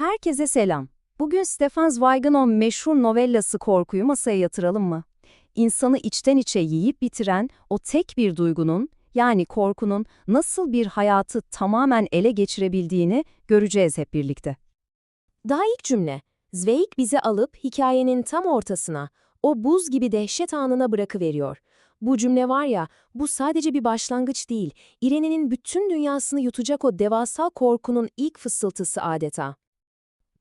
Herkese selam. Bugün Stefan Zweig'ın o meşhur novellası Korku'yu masaya yatıralım mı? İnsanı içten içe yiyip bitiren o tek bir duygunun, yani korkunun nasıl bir hayatı tamamen ele geçirebildiğini göreceğiz hep birlikte. Daha ilk cümle, Zweig bizi alıp hikayenin tam ortasına, o buz gibi dehşet anına bırakıveriyor. Bu cümle var ya, bu sadece bir başlangıç değil, İrene'nin bütün dünyasını yutacak o devasa korkunun ilk fısıltısı adeta.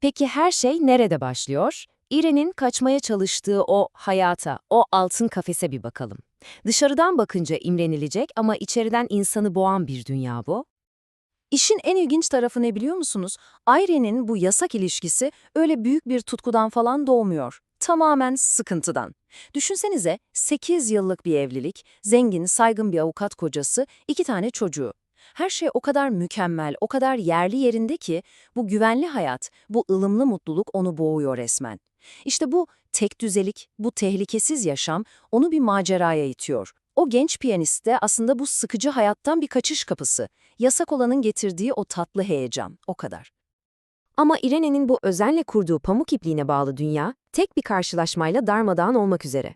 Peki her şey nerede başlıyor? İren'in kaçmaya çalıştığı o hayata, o altın kafese bir bakalım. Dışarıdan bakınca imrenilecek ama içeriden insanı boğan bir dünya bu. İşin en ilginç tarafı ne biliyor musunuz? Ayren'in bu yasak ilişkisi öyle büyük bir tutkudan falan doğmuyor. Tamamen sıkıntıdan. Düşünsenize 8 yıllık bir evlilik, zengin, saygın bir avukat kocası, iki tane çocuğu. Her şey o kadar mükemmel, o kadar yerli yerinde ki bu güvenli hayat, bu ılımlı mutluluk onu boğuyor resmen. İşte bu tek düzelik, bu tehlikesiz yaşam onu bir maceraya itiyor. O genç piyanist de aslında bu sıkıcı hayattan bir kaçış kapısı. Yasak olanın getirdiği o tatlı heyecan, o kadar. Ama İrene'nin bu özenle kurduğu pamuk ipliğine bağlı dünya, tek bir karşılaşmayla darmadağın olmak üzere.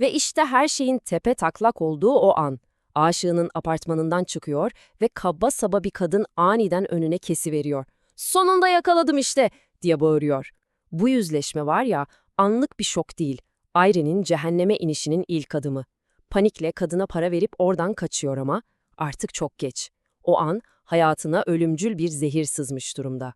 Ve işte her şeyin tepe taklak olduğu o an. Aşığının apartmanından çıkıyor ve kaba saba bir kadın aniden önüne kesiveriyor. ''Sonunda yakaladım işte!'' diye bağırıyor. Bu yüzleşme var ya, anlık bir şok değil. Ayren'in cehenneme inişinin ilk adımı. Panikle kadına para verip oradan kaçıyor ama artık çok geç. O an hayatına ölümcül bir zehir sızmış durumda.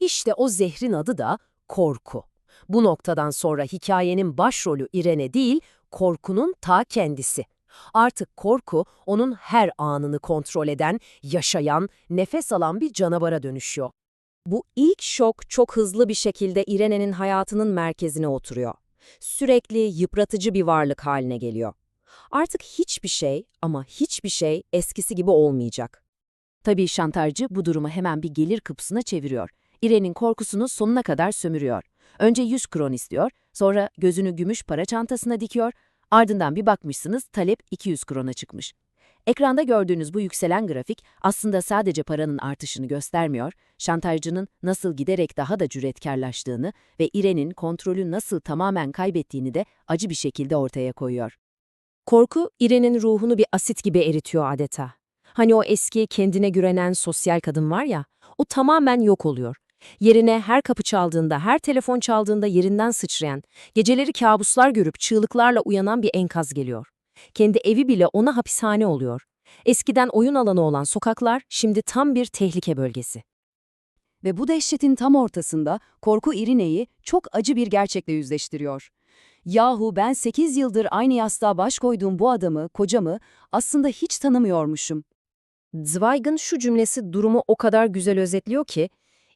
İşte o zehrin adı da korku. Bu noktadan sonra hikayenin başrolü İrene değil, korkunun ta kendisi. Artık korku onun her anını kontrol eden, yaşayan, nefes alan bir canavara dönüşüyor. Bu ilk şok çok hızlı bir şekilde İrene'nin hayatının merkezine oturuyor. Sürekli yıpratıcı bir varlık haline geliyor. Artık hiçbir şey ama hiçbir şey eskisi gibi olmayacak. Tabii şantajcı bu durumu hemen bir gelir kapısına çeviriyor. İren'in korkusunu sonuna kadar sömürüyor. Önce 100 kron istiyor, sonra gözünü gümüş para çantasına dikiyor, ardından bir bakmışsınız talep 200 krona çıkmış. Ekranda gördüğünüz bu yükselen grafik aslında sadece paranın artışını göstermiyor, şantajcının nasıl giderek daha da cüretkarlaştığını ve İren'in kontrolü nasıl tamamen kaybettiğini de acı bir şekilde ortaya koyuyor. Korku, İren'in ruhunu bir asit gibi eritiyor adeta. Hani o eski kendine güvenen sosyal kadın var ya, o tamamen yok oluyor. Yerine her kapı çaldığında, her telefon çaldığında yerinden sıçrayan, geceleri kabuslar görüp çığlıklarla uyanan bir enkaz geliyor. Kendi evi bile ona hapishane oluyor. Eskiden oyun alanı olan sokaklar şimdi tam bir tehlike bölgesi. Ve bu dehşetin tam ortasında korku İrine'yi çok acı bir gerçekle yüzleştiriyor. Yahu ben 8 yıldır aynı yastığa baş koyduğum bu adamı, kocamı aslında hiç tanımıyormuşum. Zweig'ın şu cümlesi durumu o kadar güzel özetliyor ki,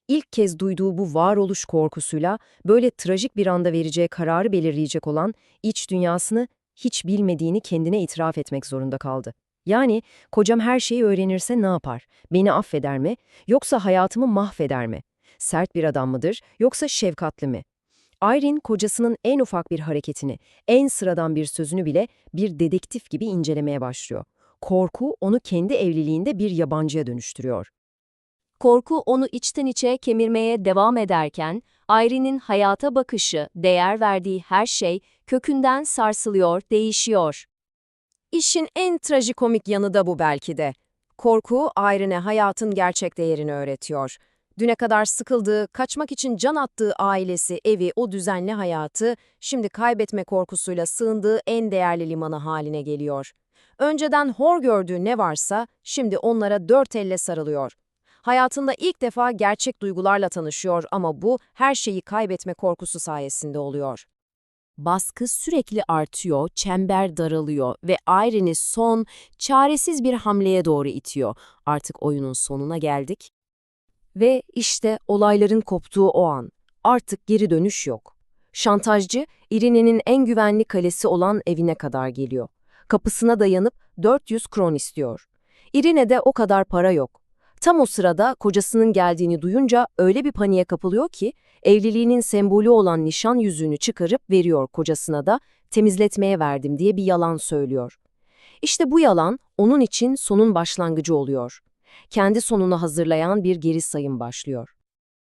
ilk kez duyduğu bu varoluş korkusuyla böyle trajik bir anda vereceği kararı belirleyecek olan iç dünyasını hiç bilmediğini kendine itiraf etmek zorunda kaldı. Yani kocam her şeyi öğrenirse ne yapar? Beni affeder mi? Yoksa hayatımı mahveder mi? Sert bir adam mıdır yoksa şefkatli mi? Irene kocasının en ufak bir hareketini, en sıradan bir sözünü bile bir dedektif gibi incelemeye başlıyor. Korku onu kendi evliliğinde bir yabancıya dönüştürüyor. Korku onu içten içe kemirmeye devam ederken, Ayrin'in hayata bakışı, değer verdiği her şey kökünden sarsılıyor, değişiyor. İşin en trajikomik yanı da bu belki de. Korku, Ayrin'e hayatın gerçek değerini öğretiyor. Düne kadar sıkıldığı, kaçmak için can attığı ailesi, evi, o düzenli hayatı, şimdi kaybetme korkusuyla sığındığı en değerli limanı haline geliyor. Önceden hor gördüğü ne varsa, şimdi onlara dört elle sarılıyor. Hayatında ilk defa gerçek duygularla tanışıyor ama bu her şeyi kaybetme korkusu sayesinde oluyor. Baskı sürekli artıyor, çember daralıyor ve Irene'i son, çaresiz bir hamleye doğru itiyor. Artık oyunun sonuna geldik. Ve işte olayların koptuğu o an. Artık geri dönüş yok. Şantajcı, Irene'nin en güvenli kalesi olan evine kadar geliyor. Kapısına dayanıp 400 kron istiyor. Irene'de o kadar para yok. Tam o sırada kocasının geldiğini duyunca öyle bir paniğe kapılıyor ki, evliliğinin sembolü olan nişan yüzüğünü çıkarıp veriyor kocasına da temizletmeye verdim diye bir yalan söylüyor. İşte bu yalan onun için sonun başlangıcı oluyor. Kendi sonunu hazırlayan bir geri sayım başlıyor.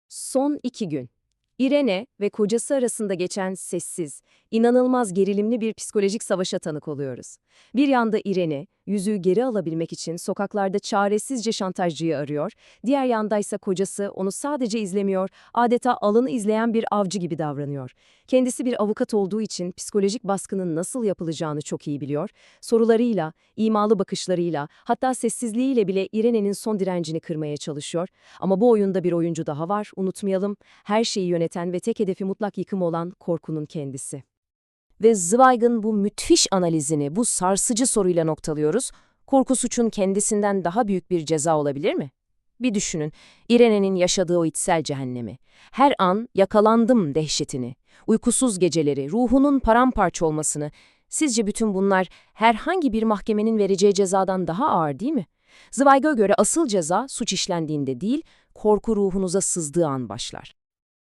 Son iki gün. Irene ve kocası arasında geçen sessiz, inanılmaz gerilimli bir psikolojik savaşa tanık oluyoruz. Bir yanda Irene, yüzüğü geri alabilmek için sokaklarda çaresizce şantajcıyı arıyor, diğer yandaysa kocası onu sadece izlemiyor, adeta alını izleyen bir avcı gibi davranıyor. Kendisi bir avukat olduğu için psikolojik baskının nasıl yapılacağını çok iyi biliyor. Sorularıyla, imalı bakışlarıyla, hatta sessizliğiyle bile Irene'nin son direncini kırmaya çalışıyor. Ama bu oyunda bir oyuncu daha var, unutmayalım. Her şeyi yöneten ve tek hedefi mutlak yıkım olan korkunun kendisi. Ve Zweig'ın bu müthiş analizini bu sarsıcı soruyla noktalıyoruz. Korku suçun kendisinden daha büyük bir ceza olabilir mi? Bir düşünün, Irene'nin yaşadığı o içsel cehennemi. Her an yakalandım dehşetini, uykusuz geceleri, ruhunun paramparça olmasını. Sizce bütün bunlar herhangi bir mahkemenin vereceği cezadan daha ağır değil mi? Zweig'a göre asıl ceza suç işlendiğinde değil, korku ruhunuza sızdığı an başlar.